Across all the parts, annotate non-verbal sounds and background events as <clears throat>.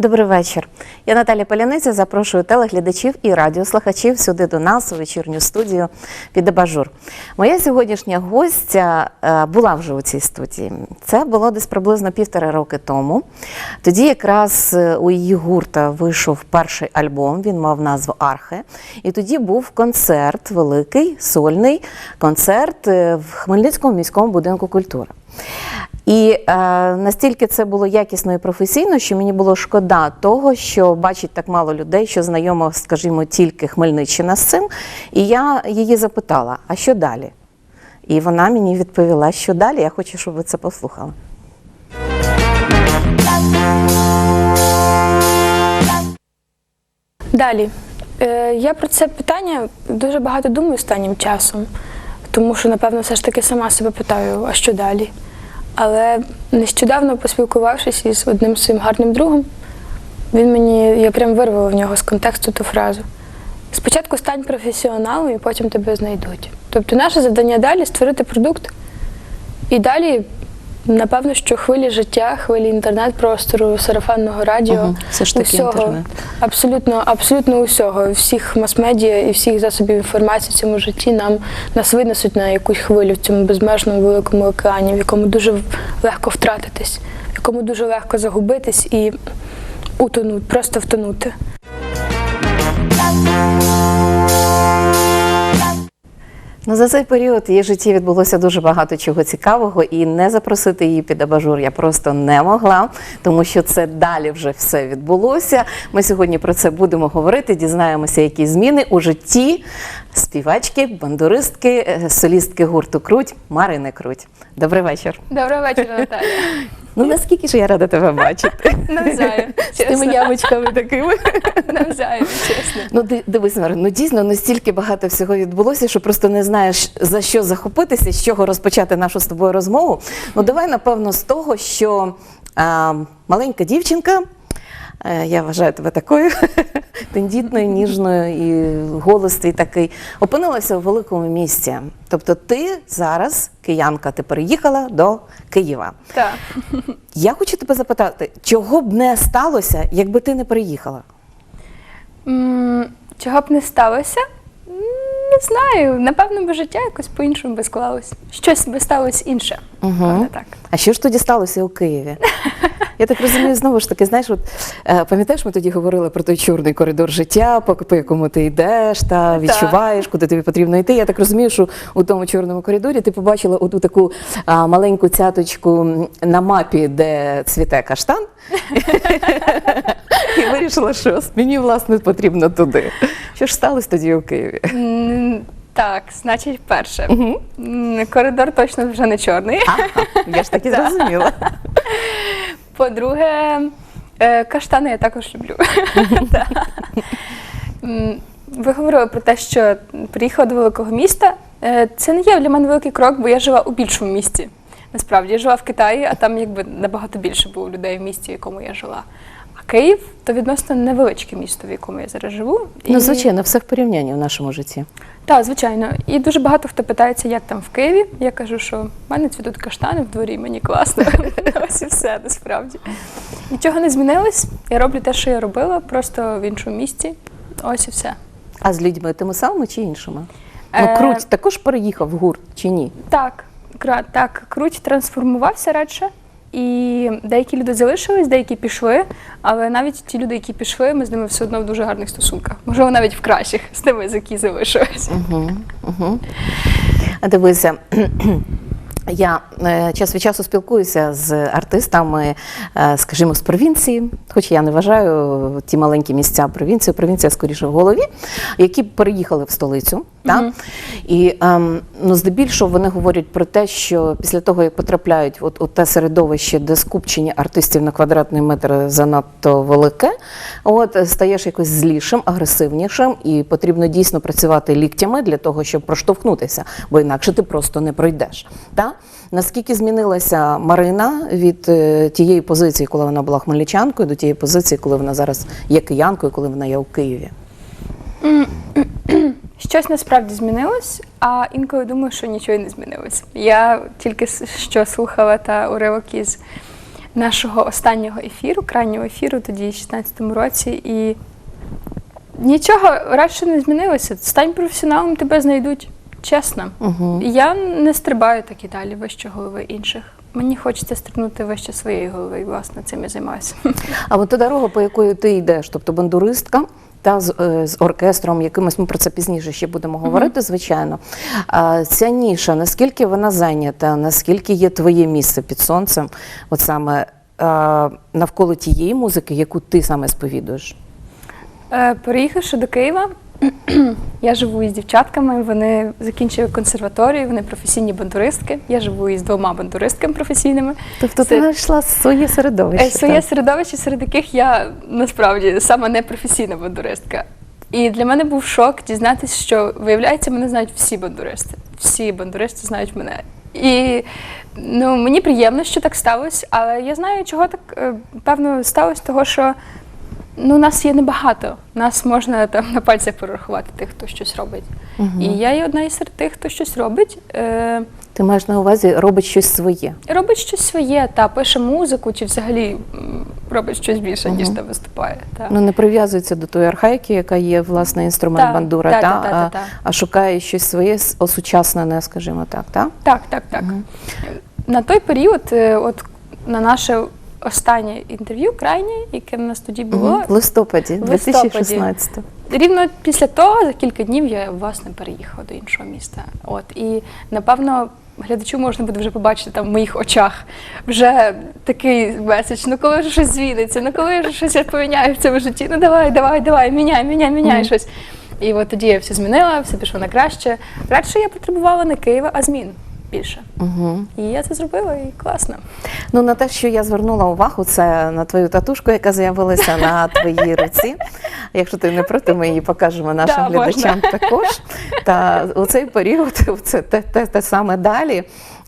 Добрий вечір. Я Наталя Поляниця. Запрошую телеглядачів і радіослухачів сюди до нас у вечірню студію під абажур. Моя сьогоднішня гостя е, була вже у цій студії. Це було десь приблизно півтора роки тому. Тоді якраз е, у її гурта вийшов перший альбом. Він мав назву Архе. І тоді був концерт, великий сольний концерт е, в Хмельницькому міському будинку культури. І е, настільки це було якісно і професійно, що мені було шкода того, що бачить так мало людей, що знайомо, скажімо, тільки Хмельниччина з цим. І я її запитала: а що далі? І вона мені відповіла, що далі. Я хочу, щоб ви це послухали. Далі. Е, я про це питання дуже багато думаю останнім часом, тому що, напевно, все ж таки сама себе питаю, а що далі? Але нещодавно поспілкувавшись із одним своїм гарним другом, він мені, я прям вирвала в нього з контексту ту фразу. Спочатку стань професіоналом і потім тебе знайдуть. Тобто наше завдання далі створити продукт. І далі, напевно, що хвилі життя, хвилі інтернет-простору, сарафанного радіо, Мгм. Все ж таки усього, інтернет. абсолютно, абсолютно усього, всіх мас-медіа і всіх засобів інформації в цьому житті нам нас винесуть на якусь хвилю в цьому безмежному великому океані, в якому дуже легко втратитись, в якому дуже легко загубитись і утонути, просто втонути. Ну, за цей період її житті відбулося дуже багато чого цікавого, і не запросити її під абажур я просто не могла, тому що це далі вже все відбулося. Ми сьогодні про це будемо говорити, дізнаємося, які зміни у житті співачки, бандуристки, е, солістки гурту Круть Марини Круть. Добрий вечір. Доброго вечора, Наталя. <laughs> Ну наскільки ж я рада тебе бачити <laughs> Навзаєм, з тими ямочками такими. <laughs> Навзаєм, чесно. Ну, ди- дивись, Марин, ну дійсно настільки багато всього відбулося, що просто не знаєш за що захопитися, з чого розпочати нашу з тобою розмову. Ну, давай, напевно, з того, що а, маленька дівчинка. Е, Я вважаю тебе такою <laughs> тендітною, ніжною і голос твій такий. Опинилася у великому місті. Тобто, ти зараз, киянка, ти переїхала до Києва. Так. Я хочу тебе запитати, чого б не сталося, якби ти не переїхала? Чого б не сталося? Не знаю. Напевно, би життя якось по-іншому би склалось. Щось би сталося інше. Правда, так. А що ж тоді сталося у Києві? <laughs> Я так розумію, знову ж таки, знаєш, от е, пам'ятаєш, ми тоді говорили про той чорний коридор життя, по, по якому ти йдеш та відчуваєш, куди тобі потрібно йти. Я так розумію, що у тому чорному коридорі ти побачила оту таку а, маленьку цяточку на мапі, де цвіте каштан, <laughs> і вирішила, що мені власне потрібно туди. Що ж сталося тоді у Києві? Так, значить, перше. М, Коридор точно вже не чорний. <laughs> Ага, я ж так і зрозуміла. <laughs> По-друге, е, каштани я також люблю. <laughs> М, Ви говорили про те, що приїхала до великого міста. Е, Це не є для мене великий крок, бо я жила у більшому місті. Насправді я жила в Китаї, а там якби набагато більше було людей в місті, в якому я жила. Київ то відносно невеличке місто, в якому я зараз живу. Ну, звичайно, все в порівнянні в нашому житті. Так, звичайно. І дуже багато хто питається, як там в Києві. Я кажу, що в мене цвітуть каштани в дворі, мені класно. <laughs> Ось і все насправді. Нічого не змінилось. Я роблю те, що я робила, просто в іншому місті. Ось і все. А з людьми тими самими чи іншими? Ну, Е, круть також переїхав в гурт чи ні? Так, так, круть трансформувався радше. І деякі люди залишились, деякі пішли, але навіть ті люди, які пішли, ми з ними все одно в дуже гарних стосунках. Можливо, навіть в кращих з тими, з які залишились. Угу, угу. Дивися. <clears throat> Я е, час від часу спілкуюся з артистами, е, скажімо, з провінції, хоч я не вважаю ті маленькі місця провінції, провінція скоріше в голові, які переїхали в столицю. Та? І ем, ну, здебільшого вони говорять про те, що після того, як потрапляють от, у те середовище, де скупчення артистів на квадратний метр занадто велике, от стаєш якось злішим, агресивнішим, і потрібно дійсно працювати ліктями для того, щоб проштовхнутися, бо інакше ти просто не пройдеш. Та? Наскільки змінилася Марина від е, тієї позиції, коли вона була хмельничанкою, до тієї позиції, коли вона зараз є киянкою, коли вона є у Києві? Щось насправді змінилось, а інколи думаю, що нічого не змінилось. Я тільки що слухала та уривок із нашого останнього ефіру, крайнього ефіру, тоді, в 16-му році, і нічого радше не змінилося. Стань професіоналом, тебе знайдуть. Чесно. Угу. Я не стрибаю так і далі вище голови інших. Мені хочеться стрибнути вище своєї голови, і власне цим я займаюся. А от та дорога, по якої ти йдеш, тобто бандуристка. Та з, е, з оркестром, якимось ми про це пізніше ще будемо говорити, звичайно. А, ця ніша, наскільки вона зайнята, наскільки є твоє місце під сонцем, от саме а, навколо тієї музики, яку ти саме сповідуєш? Е, Переїхавши до Києва, <clears throat> я живу із дівчатками. Вони закінчили консерваторію, вони професійні бандуристки. Я живу із двома бандуристками професійними. Тобто ти знайшла своє середовище. Е, Своє так? середовище, серед яких я насправді сама непрофесійна бандуристка. І для мене був шок дізнатися, що виявляється, мене знають всі бандуристи. Всі бандуристи знають мене. І ну, мені приємно, що так сталося, але я знаю, чого так е, певно сталося, того що ну, нас є небагато. Нас можна там на пальцях перерахувати тих, хто щось робить. І я є одна із серед тих, хто щось робить. Е, Ти маєш на увазі робить щось своє. робить щось своє, та пише музику, чи взагалі робить щось більше, ніж та виступає. Та. Ну не прив'язується до тої архаїки, яка є власне інструмент Так, бандура, так, та, так, так, а, так. а шукає щось своє осучаснене, скажімо так, так? Так, так, так. На той період, е, от на наше останнє інтерв'ю, крайнє, яке в нас тоді було. В листопаді, В листопаді. 2016. рівно після того, за кілька днів, я власне переїхала до іншого міста. От і напевно. Глядачу можна буде вже побачити там в моїх очах вже такий меседж, ну коли вже щось зміниться, ну коли вже щось поміняю в цьому житті, ну давай, давай, давай, міняй, міняй, міняй Мгм. щось. І от тоді я все змінила, все пішло на краще. Радше я потребувала не Києва, а змін більше. Угу. І я це зробила, і класно. Ну на те, що я звернула увагу, це на твою татушку, яка з'явилася на <laughs> твоїй руці. Якщо ти не проти, ми її покажемо нашим Да, можна. глядачам також. Та у цей період, <laughs> це те, те, те саме далі.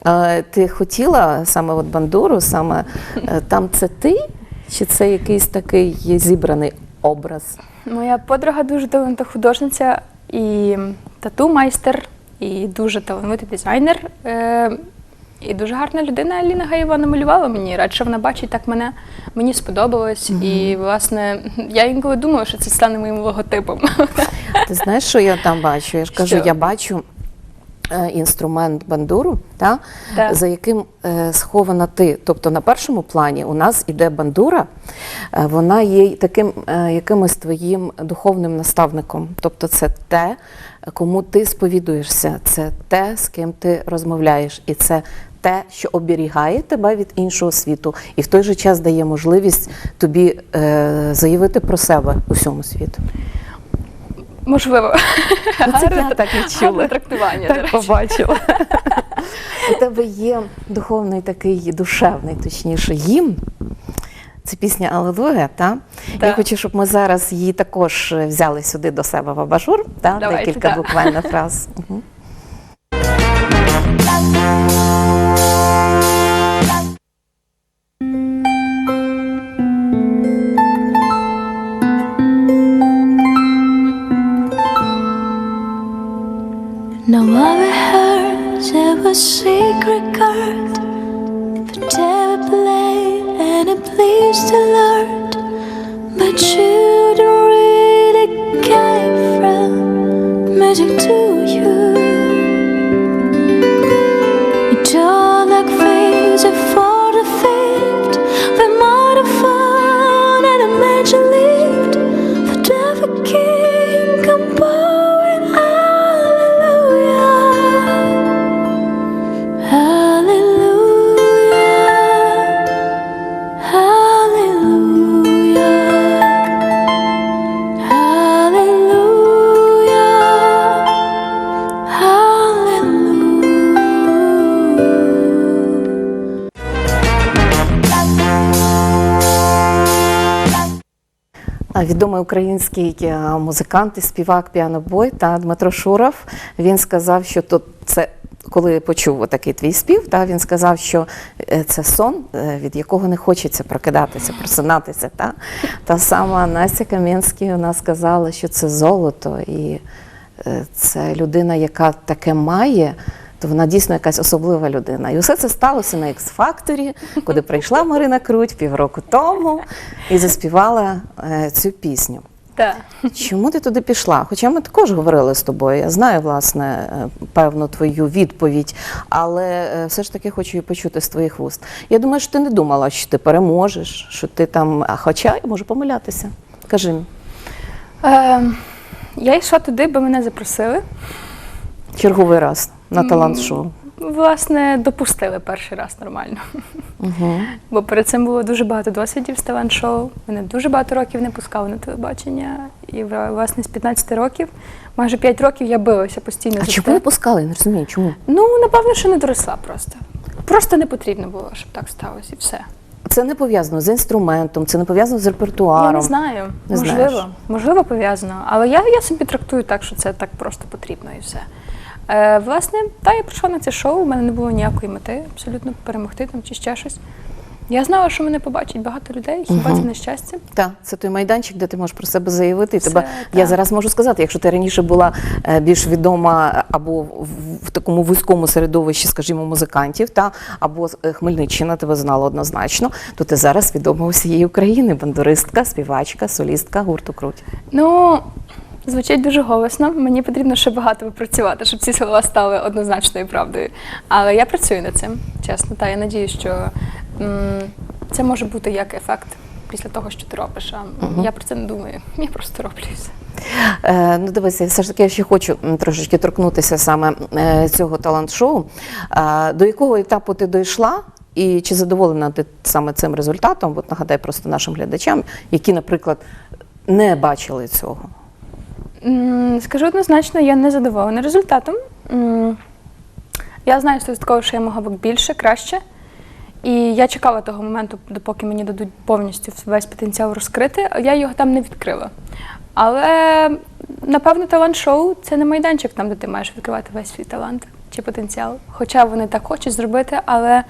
Е, Ти хотіла саме от бандуру, саме е, там це ти, чи це якийсь такий зібраний образ? Моя подруга дуже талановита художниця і тату-майстер, і дуже талановитий дизайнер. Е, і дуже гарна людина Аліна Гаєва намалювала мені. Радше вона бачить так мене. Мені сподобалось. І, власне, <laughs> я інколи думала, що це стане моїм логотипом. Ти знаєш, що я там бачу? Я ж кажу, Що? я бачу інструмент бандуру, та, Так. за яким е, схована ти. Тобто на першому плані у нас іде бандура, е, вона є таким е, якимось твоїм духовним наставником. Тобто це те, кому ти сповідуєшся, це те, з ким ти розмовляєш, і це те, що оберігає тебе від іншого світу, і в той же час дає можливість тобі е, заявити про себе усьому світу. Можливо. Ну, це я так відчула. гарне трактування. до Так речі. побачила. <laughs> У тебе є духовний такий душевний, точніше, гімн. Це пісня Алелуя, та? Я хочу, щоб ми зараз її також взяли сюди до себе в абажур, та? Давайте, декілька да. буквально <laughs> фраз. Мгм. Now I rehearse was secret guard. For David played and it pleased the Lord But you don't really care from music to You Відомий український е, музикант і співак піанобой та Дмитро Шуров. Він сказав, що то це. Коли почув такий твій спів, та він сказав, що е, це сон, е, від якого не хочеться прокидатися, просинатися. Та, та сама Настя Кам'янський вона сказала, що це золото, і це людина, яка таке має, то вона дійсно якась особлива людина. І усе це сталося на X-Factor, куди прийшла Марина Круть півроку тому і заспівала е, цю пісню. Так. Чому ти туди пішла? Хоча ми також говорили з тобою. Я знаю, власне, е, певну твою відповідь, але е, все ж таки хочу її почути з твоїх вуст. Я думаю, що ти не думала, що ти переможеш, що ти там. А хоча я можу помилятися. Кажи. Е, я йшла туди, бо мене запросили. Черговий раз на талант-шоу. Власне, допустили перший раз нормально. Угу. Бо перед цим було дуже багато досвідів з талант-шоу. Мене дуже багато років не пускали на телебачення. І власне з 15 років, майже 5 років я билася постійно А за чому це. не пускали? Я не розумію, чому? Ну, напевно, що не доросла просто. Просто не потрібно було, щоб так сталося, і все. Це не пов'язано з інструментом, це не пов'язано з репертуаром. Я не знаю. Не можливо, знаєш. можливо, пов'язано. Але я, я собі трактую так, що це так просто потрібно і все. Е, власне, та я прийшла на це шоу, у мене не було ніякої мети абсолютно перемогти там чи ще щось. Я знала, що мене побачить багато людей, хіба Мгм. це не щастя? Так, це той майданчик, де ти можеш про себе заявити. І Це тебе я так. зараз можу сказати, якщо ти раніше була е, більш відома або в, в такому вузькому середовищі, скажімо, музикантів, та або е, Хмельниччина тебе знала однозначно, то ти зараз відома усієї України, бандуристка, співачка, солістка гурту Круть. Ну, звучить дуже голосно. Мені потрібно ще багато попрацювати, щоб ці слова стали однозначною правдою. Але я працюю над цим, чесно. Та я надію, що м, це може бути як ефект після того, що ти робиш. А я про це не думаю. Я просто роблю все. Е, ну, дивися, все ж таки я ще хочу трошечки торкнутися саме е, цього талант-шоу. Е, до якого етапу ти дійшла? І чи задоволена ти саме цим результатом? От нагадай просто нашим глядачам, які, наприклад, не бачили цього. Скажу однозначно, я не задоволена результатом. Я знаю стовідсотково, що я могла б більше, краще. І я чекала того моменту, допоки мені дадуть повністю весь потенціал розкрити, я його там не відкрила. Але напевно талант-шоу це не майданчик там, де ти маєш відкривати весь свій талант чи потенціал. Хоча вони так хочуть зробити, але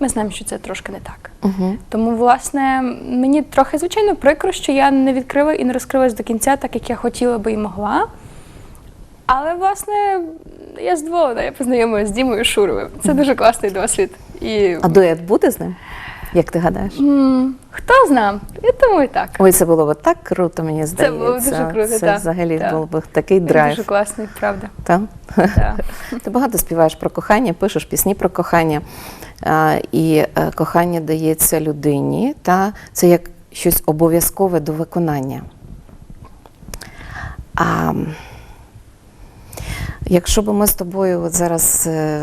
ми знаємо, що це трошки не так. Угу. Тому, власне, мені трохи звичайно прикро, що я не відкрила і не розкрилась до кінця, так як я хотіла би і могла. Але, власне, я здоволена, я познайомилася з Дімою Шуровим. Це дуже класний досвід. І А дует буде з ним? Як ти гадаєш? м, хто знає, я думаю, так. Ой, це було б так круто, мені здається. Це було дуже круто, Це так, взагалі так. був би такий драйв. Дуже класний, правда. Так? Так. <laughs> Ти багато співаєш про кохання, пишеш пісні про кохання. А, і е, кохання дається людині, та це як щось обов'язкове до виконання. А, якщо б ми з тобою от зараз е,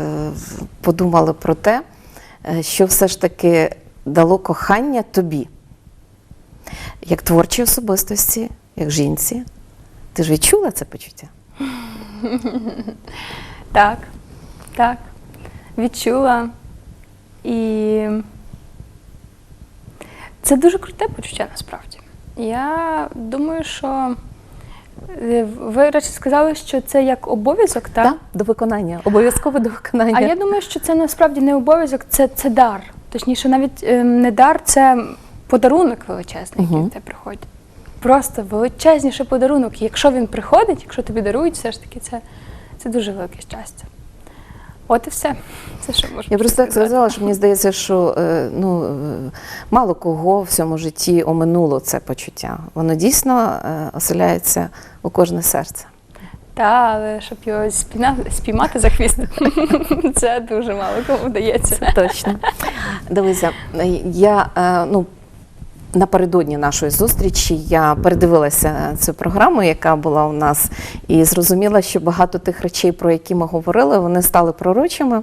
подумали про те, е, що все ж таки дало кохання тобі, як творчій особистості, як жінці, ти ж відчула це почуття? <laughs> Так, так. Відчула. І це дуже круте почуття насправді. Я думаю, що е, ви речі сказали, що це як обов'язок, так? Так, до виконання. Обов'язково до виконання. А я думаю, що це насправді не обов'язок, це, це дар. Точніше, навіть е, не дар, це подарунок величезний, який Мгм. в тебе приходить. Просто величезніший подарунок. І Якщо він приходить, якщо тобі дарують, все ж таки це, це дуже велике щастя. От і все. Це що можу Я просто так сказати. сказала, що мені здається, що е, ну, е, мало кого в цьому житті оминуло це почуття. Воно дійсно е, оселяється у кожне серце. Та, але щоб його спіна- спіймати за хвіст, <laughs> це дуже мало кому вдається. Точно. Дивися, я е, ну. Напередодні нашої зустрічі я передивилася цю програму, яка була у нас, і зрозуміла, що багато тих речей, про які ми говорили, вони стали пророчими.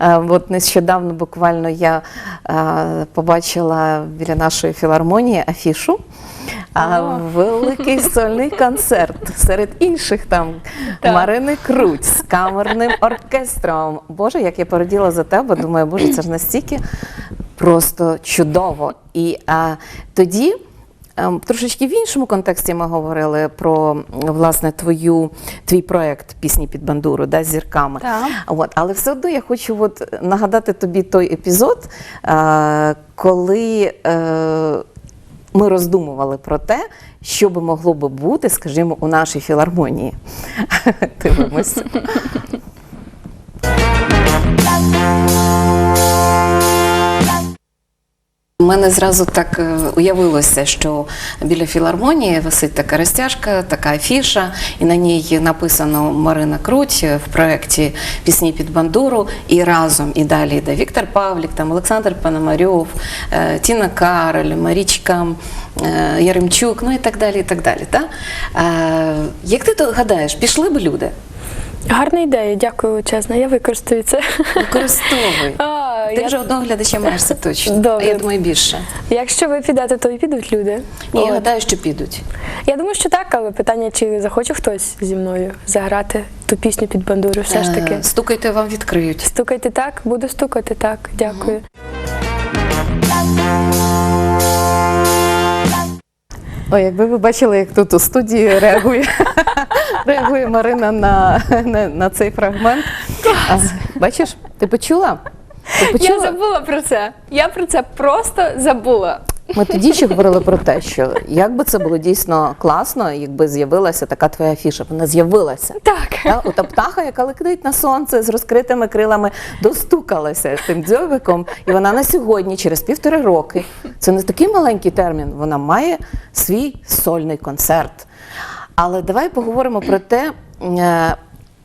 Е, От нещодавно буквально я е, побачила біля нашої філармонії афішу. А О. великий сольний концерт серед інших там Так. Марини Круть з камерним оркестром. Боже, як я пораділа за тебе, думаю, боже, це ж настільки просто чудово. І а, тоді. ем, Трошечки в іншому контексті ми говорили про власне твою твій проект пісні під бандуру да, з зірками. Так. От, але все одно я хочу от нагадати тобі той епізод, е, коли е, ми роздумували про те, що би могло би бути, скажімо, у нашій філармонії. <laughs> Дивимося. <laughs> У мене зразу так е, уявилося, що біля філармонії висить така розтяжка, така афіша, і на ній написано Марина Круть в проєкті Пісні під бандуру. І разом і далі йде Віктор Павлік, там Олександр Пономарьов, е, Тіна Кароль, Марічка е, Яремчук, ну і так далі. І так далі та? Як ти то гадаєш, пішли б люди? Гарна ідея, дякую, чесно. Я використаю це. Використовуй. <laughs> А, Ти я- вже одного глядача маєш це точно. <laughs> Добре. А я думаю, більше. Якщо ви підете, то і підуть люди. Ні, я гадаю, що підуть. Я думаю, що так, але питання, чи захоче хтось зі мною заграти ту пісню під бандуру, все ж таки. Е, Стукайте, вам відкриють. Стукайте так, буду стукати так. Дякую. Ой, якби ви бачили, як тут у студії реагує, <laughs> реагує Марина на, на, на цей фрагмент. А, бачиш, ти почула? Я забула про це. Я про це просто забула. Ми тоді ще говорили про те, що як би це було дійсно класно, якби з'явилася така твоя афіша. Вона з'явилася. Так. Та, ота птаха, яка летить на сонце з розкритими крилами, достукалася тим дзьобиком, і вона на сьогодні, через півтори роки, це не такий маленький термін, вона має свій сольний концерт. Але давай поговоримо про те, е,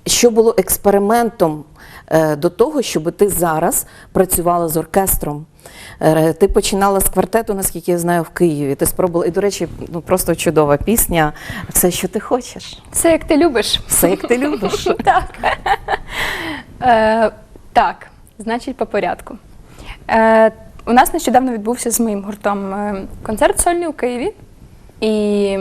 що було експериментом до того, щоб ти зараз працювала з оркестром. Е, Ти починала з квартету, наскільки я знаю, в Києві. Ти спробувала, і, до речі, ну просто чудова пісня. Все, що ти хочеш, Все як ти любиш. все, як ти любиш. <laughs> Так. Е, так, значить, по порядку. Е, у нас нещодавно відбувся з моїм гуртом е, концерт сольний у Києві. І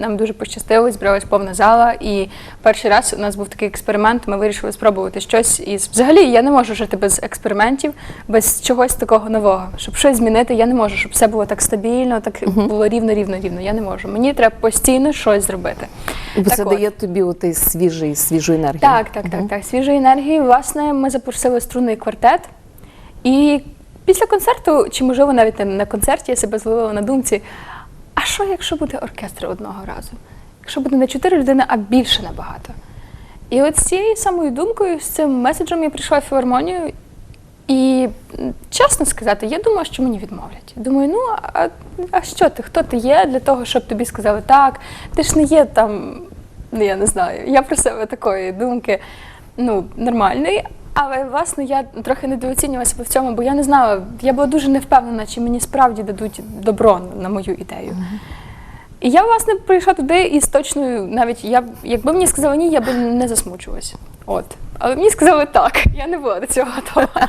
нам дуже пощастило, зібралась повна зала. І перший раз у нас був такий експеримент. Ми вирішили спробувати щось із. Взагалі я не можу жити без експериментів, без чогось такого нового. Щоб щось змінити, я не можу, щоб все було так стабільно, так було рівно, рівно, рівно. Я не можу. Мені треба постійно щось зробити. Бо це дає тобі отий свіжий, свіжу енергію. Так, так, так, так. Свіжої енергії. Власне, ми запросили струнний квартет. І після концерту, чи можливо навіть не на концерті, я себе зловила на думці. А що, якщо буде оркестр одного разу? Якщо буде не чотири людини, а більше набагато. І от з цією самою думкою, з цим меседжем я прийшла в філармонію. І чесно сказати, я думала, що мені відмовлять. Думаю, ну а, а що ти? Хто ти є для того, щоб тобі сказали так? Ти ж не є там, ну я не знаю. Я про себе такої думки, ну, нормальної. Але власне я трохи недооцінювала себе в цьому, бо я не знала, я була дуже невпевнена, чи мені справді дадуть добро на мою ідею. І я, власне, прийшла туди із точною, навіть я, якби мені сказали ні, я б не засмучувалась. От. Але мені сказали так, я не була до цього готова. <laughs>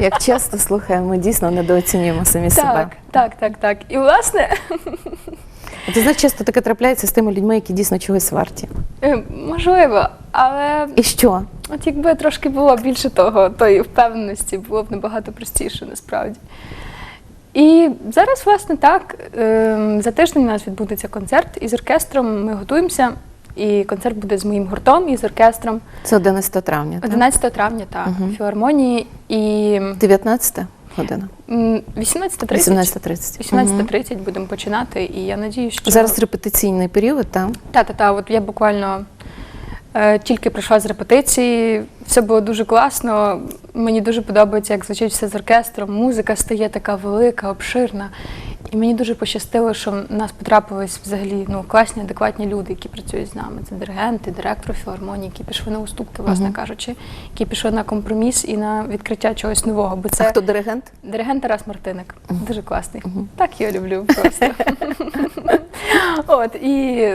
Як часто слухай, ми дійсно недооцінюємо самі себе. Так, так, так, так. І власне, <laughs> Ти знаєш, часто таке трапляється з тими людьми, які дійсно чогось варті. е, можливо, але І що? от якби трошки було більше того, тої впевненості, було б набагато простіше насправді. І зараз, власне, так, ем, за тиждень у нас відбудеться концерт із оркестром. Ми готуємося, і концерт буде з моїм гуртом і з оркестром Це 11 травня. так? 11 травня, так, в філармонії. І 19 година. 18.30. 18.30. 18.30 будемо починати, і я надію, що Зараз репетиційний період, так? Та, та, та, от я буквально е, тільки прийшла з репетиції, все було дуже класно. Мені дуже подобається, як звучить все з оркестром. Музика стає така велика, обширна. І мені дуже пощастило, що в нас потрапились взагалі ну, класні, адекватні люди, які працюють з нами. Це диригенти, директор філармонії, які пішли на уступки, власне кажучи, які пішли на компроміс і на відкриття чогось нового. Бо А хто диригент? Диригент Тарас Мартиник. Дуже класний. Так я люблю просто. <laughs> От і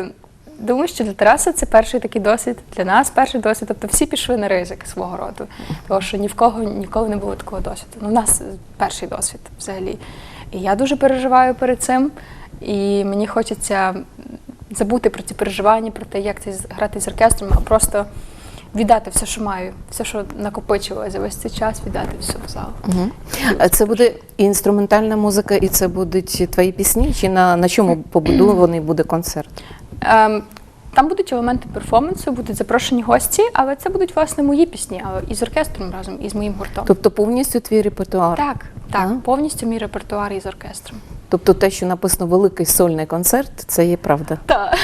думаю, що для Тараса це перший такий досвід, для нас перший досвід. Тобто всі пішли на ризик свого роду. Тому що ні в кого ніколи не було такого досвіду. Ну, у нас перший досвід взагалі. І я дуже переживаю перед цим. І мені хочеться забути про ці переживання, про те, як це грати з оркестром, а просто віддати все, що маю, все, що накопичувалося за весь цей час, віддати все в зал. Угу. Це буде і інструментальна музика, і це будуть твої пісні, чи на, на чому побудований буде концерт? Там будуть елементи перформансу, будуть запрошені гості, але це будуть власне мої пісні, але із оркестром разом, і з моїм гуртом. Тобто повністю твій репертуар? Так, так, А? повністю мій репертуар із оркестром. Тобто те, що написано великий сольний концерт, це є правда. Так.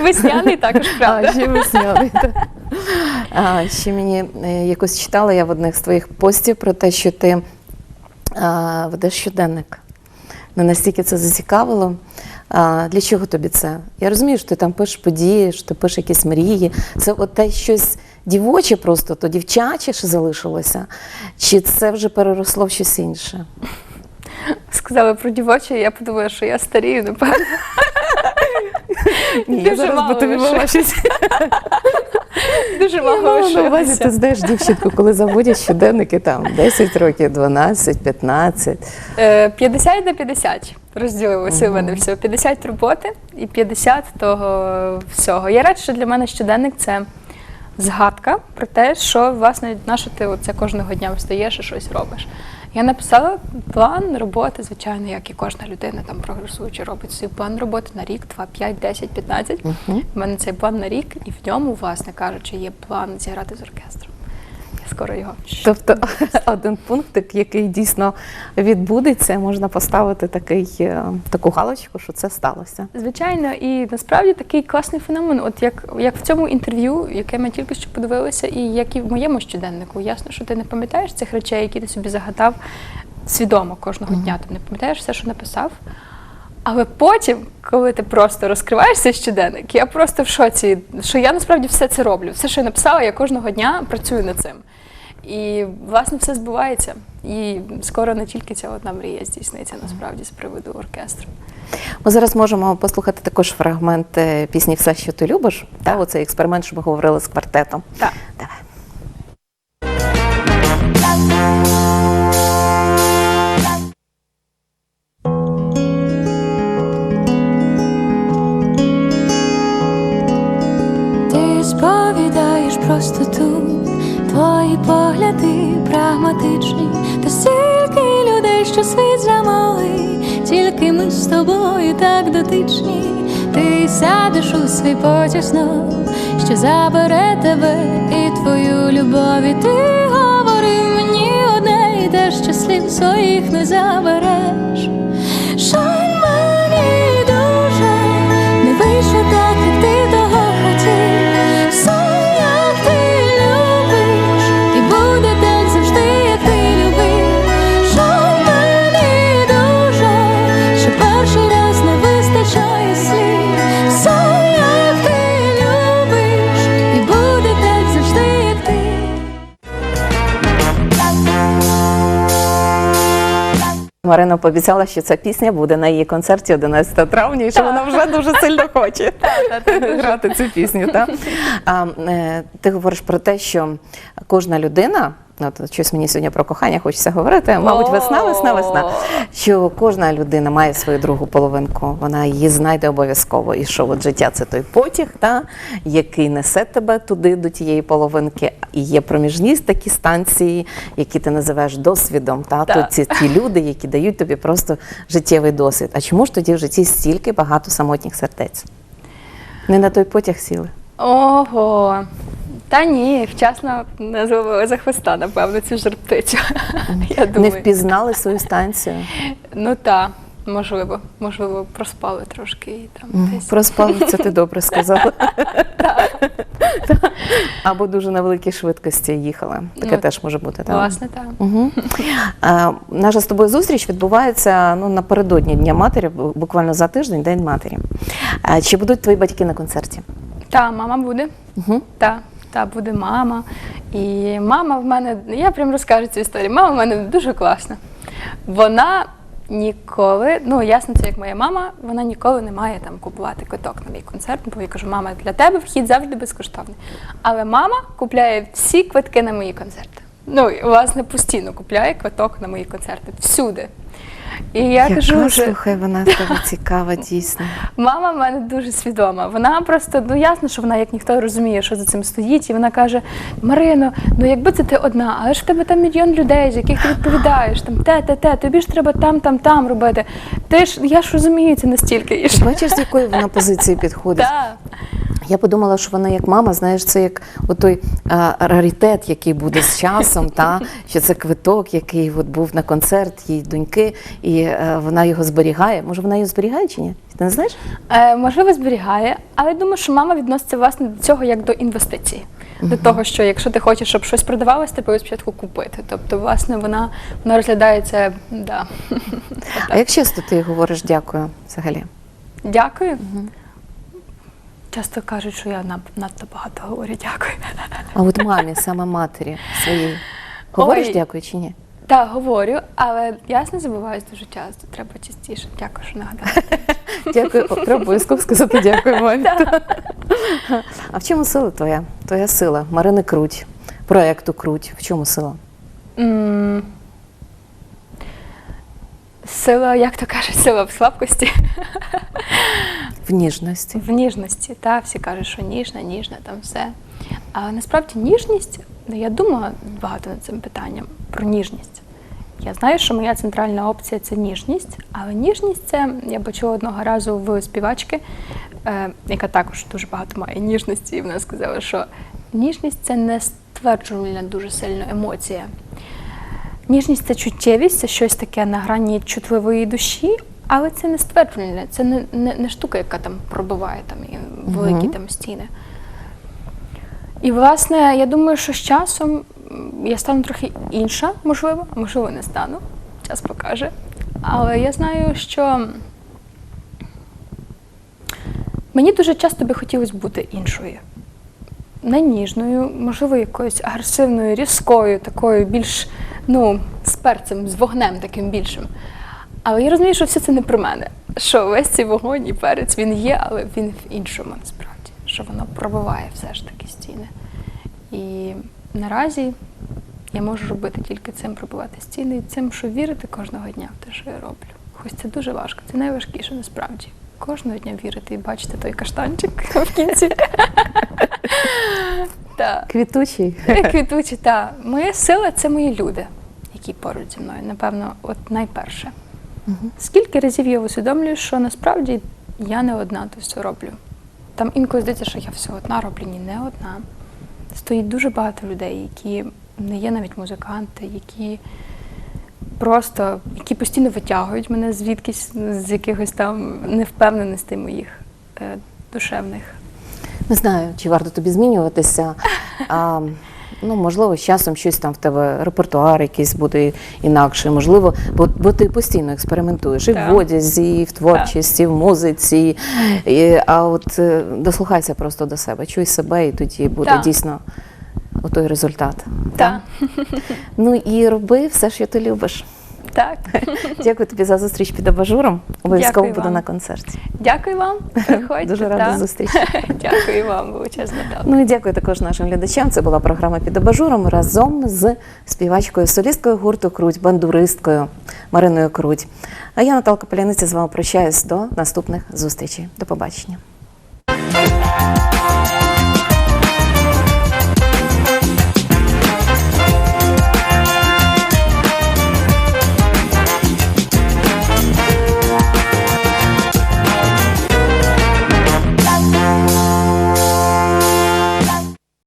Весняний також, правда. А, ще весняний. так. А, ще мені е, якось читала я в одних з твоїх постів про те, що ти а, ведеш щоденник. Не настільки це зацікавило. А, для чого тобі це? Я розумію, що ти там пишеш події, що ти пишеш якісь мрії. Це от те щось дівоче просто, то дівчаче ще залишилося, чи це вже переросло в щось інше? Сказали про дівоче, і я подумала, що я старію, напевно. Ні, я зараз би тобі мала щось. Дуже мало на увазі, ти знаєш дівчинку, коли заводять щоденники там 10 років, 12, 15. Е, 50 на 50 розділилося у мене все. 50 роботи і 50 того всього. Я радше, що для мене щоденник це згадка про те, що власне на що ти оце кожного дня встаєш і щось робиш. Я написала план роботи, звичайно, як і кожна людина там прогресуючи робить свій план роботи на рік, 2, 5, 10, 15. У мене цей план на рік, і в ньому, власне кажучи, є план зіграти з оркестром. Скоро його Тобто <laughs> один пункт, який дійсно відбудеться, можна поставити такий, е, таку галочку, що це сталося. Звичайно, і насправді такий класний феномен, от як, як в цьому інтерв'ю, яке ми тільки що подивилися, і як і в моєму щоденнику. Ясно, що ти не пам'ятаєш цих речей, які ти собі загадав свідомо кожного дня. Ти не пам'ятаєш все, що написав. Але потім, коли ти просто розкриваєш цей щоденник, я просто в шоці, що я насправді все це роблю. Все, що я написала, я кожного дня працюю над цим. І власне все збувається. І скоро не тільки ця одна мрія здійсниться насправді з приводу оркестру. Ми зараз можемо послухати також фрагмент е, пісні Все, що ти любиш. Та, оцей експеримент, що ми говорили з квартетом. Так. Давай. Сповідаєш простоту, твої погляди прагматичні, та стільки людей, що світ замалий, тільки ми з тобою так дотичні. Ти сядеш у свій потяг що забере тебе і твою любов. Ти говорив мені одне і те, що слів своїх не забереш. Марина пообіцяла, що ця пісня буде на її концерті 11 травня, і що вона вже дуже сильно хоче <laughs> грати цю пісню. Е, ти говориш про те, що кожна людина. От щось мені сьогодні про кохання хочеться говорити. Мабуть, весна, весна, весна. Що кожна людина має свою другу половинку, вона її знайде обов'язково. І що от життя це той потяг, та, який несе тебе туди, до тієї половинки. І є проміжні такі станції, які ти називаєш досвідом. Та? Так. То ці ті люди, які дають тобі просто життєвий досвід. А чому ж тоді в житті стільки багато самотніх сердець? Не на той потяг сіли. Ого. Та ні, вчасно не зловили за хвоста, напевно, цю жар птицю. Я Не впізнали свою станцію. Ну так, можливо. Можливо, проспали трошки і там десь. Проспали, це ти добре сказала. <laughs> <laughs> Або дуже на великій швидкості їхали. Таке Ну, теж може бути. так? Власне, так. Угу. А, наша з тобою зустріч відбувається ну, напередодні Дня матері, бу- буквально за тиждень, День матері. А, чи будуть твої батьки на концерті? Та, мама буде. Угу. Та, та буде мама. І мама в мене, я прям розкажу цю історію. Мама в мене дуже класна. Вона ніколи, ну ясно, це як моя мама, вона ніколи не має там купувати квиток на мій концерт, бо я кажу, мама, для тебе вхід завжди безкоштовний. Але мама купляє всі квитки на мої концерти. Ну, власне, постійно купляє квиток на мої концерти. Всюди. І я Яка, кажу, що слухай, вона тебе цікава, дійсно. Мама в мене дуже свідома. Вона просто ну ясно, що вона як ніхто розуміє, що за цим стоїть, і вона каже: Марино, ну якби це ти одна, але ж в тебе там мільйон людей, з яких ти відповідаєш, там те, те, те, тобі ж треба там, там, там робити. Ти ж я ж розумію це настільки. І що Бачиш, з якої вона позиції підходить? Так. Я подумала, що вона як мама, знаєш, це як той раритет, який буде з часом, та що це квиток, який от був на концерт її доньки, і е, вона його зберігає. Може, вона його зберігає чи ні? Ти не знаєш? Е, можливо, зберігає, але я думаю, що мама відноситься власне до цього як до інвестиції. до того, що якщо ти хочеш, щоб щось продавалось, треба спочатку купити. Тобто, власне, вона, вона розглядається. Да. А як часто ти говориш дякую взагалі? Дякую. Часто кажуть, що я надто багато говорю дякую. А от мамі, саме матері своїй, говориш Ой. дякую чи ні? Так, говорю, але я не забуваюсь дуже часто. Треба частіше. Дякую, що нагадали. Дякую, треба обов'язково сказати дякую мамі. <laughs> А в чому сила твоя? Твоя сила? Марини Круть, проекту Круть. В чому сила? Сила, як то кажуть, сила в слабкості, В ніжності. в ніжності. Та всі кажуть, що ніжна, ніжна, там все. Але насправді ніжність, ну, я думала багато над цим питанням про ніжність. Я знаю, що моя центральна опція це ніжність, але ніжність це я почула одного разу в співачки, е, яка також дуже багато має ніжності, і вона сказала, що ніжність це не стверджувальна дуже сильно емоція. Ніжність це чуттєвість, це щось таке на грані чутливої душі, але це не стверджувальне, це не, не, не штука, яка там пробиває там, і великі там стіни. І, власне, я думаю, що з часом я стану трохи інша, можливо, а можливо, не стану. Час покаже. Але я знаю, що мені дуже часто би хотілося бути іншою. Не ніжною, можливо, якоюсь агресивною, різкою, такою більш ну, з перцем, з вогнем таким більшим. Але я розумію, що все це не про мене. Що весь цей вогонь і перець він є, але він в іншому насправді. Що воно пробиває все ж таки стіни. І наразі я можу робити тільки цим пробивати стіни і цим, що вірити кожного дня в те, що я роблю. Хоч це дуже важко, це найважкіше насправді. Кожного дня вірити і бачити той каштанчик <laughs> в кінці. Так. Квітучий. <laughs> Квітучі, так. Моя сила це мої люди, які поруч зі мною. Напевно, от найперше. Скільки разів я усвідомлюю, що насправді я не одна то все роблю. Там інколи здається, що я все одна роблю, ні, не одна. Стоїть дуже багато людей, які не є навіть музиканти, які просто, які постійно витягують мене звідкись, з якихось там невпевненостей моїх е, душевних. Не знаю, чи варто тобі змінюватися. А, ну, можливо, з часом щось там в тебе репертуар якийсь буде інакший. Можливо, бо, бо ти постійно експериментуєш і Так. в одязі, і в творчості, і в музиці. І, а от е, дослухайся просто до себе, чуй себе, і тоді буде Так. дійсно той результат. Так. Ну і роби все, що ти любиш. Так. <laughs> Дякую тобі за зустріч під абажуром. Обов'язково буду на концерті. Дякую вам. <laughs> Приходьте. Дуже рада зустрічі. <laughs> Дякую вам, величезно. Ну і дякую також нашим глядачам. Це була програма під абажуром разом з співачкою, солісткою гурту Круть, бандуристкою Мариною Круть. А я Наталка Поляниця з вами прощаюсь до наступних зустрічей. До побачення.